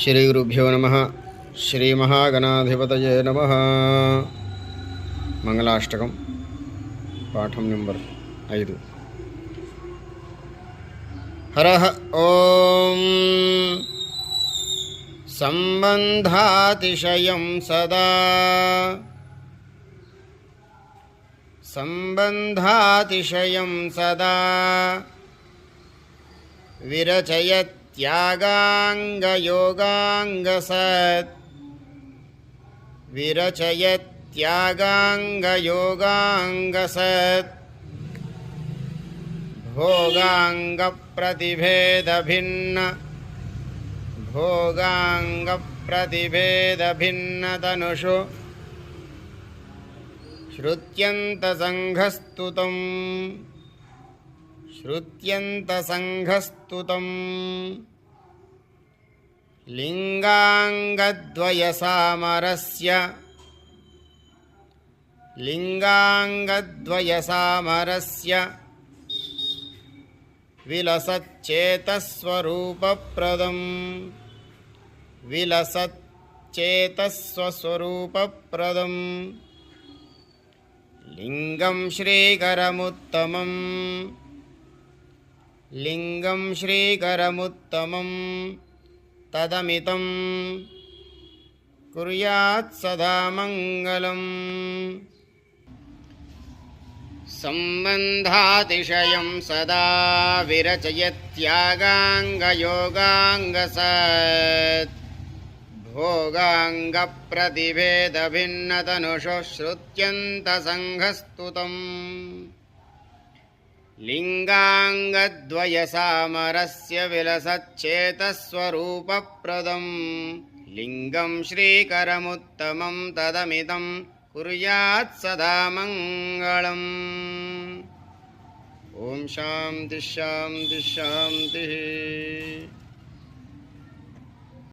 శ్రీగురుభ్యో నమ శ్రీమహాగణాధిపతయే నమ మంగళాష్టకం పాఠం నెంబర్ ఐదు హర ఓం సంబంధాతిశయం సదా सम्बन्धातिशयं सदा विरचयत्यागाङ्गयोगाङ्गसत् विरचयत्यागाङ्गयोगाङ्गसत् भोगाङ्गप्रतिभेदभिन्न। भोगाङ्गप्रतिभेदभिन्नतनुषु। श्रुत्यन्तसङ्घस्तुतम्। श्रुत्यन्तसङ्घस्तुतम् लिङ्गाङ्गद्वयसामरस्य लिङ्गाङ्गद्वयसामरस्य विलसच्चेतस्वरूपप्रदम् विलसच्चेतस्वस्वरूपप्रदम् लिङ्गं श्रीकरमुत्तमम् लिङ्गं श्रीकरमुत्तमं तदमितं कुर्यात् सदा मङ्गलम्। सम्बन्धातिशयं सदा विरचयत्यागाङ्गयोगाङ्गसत्। भोगाङ्गप्रतिभेदभिन्नतनुषु श्रुत्यन्तसङ्घस्तुतम् लिङ्गाङ्गद्वयसामरस्य विलसच्चेतस्वरूपप्रदम् लिङ्गं श्रीकरमुत्तमं तदमिदं कुर्यात् सदा मङ्गलम्। ॐ शान्तिः शान्तिः शान्तिः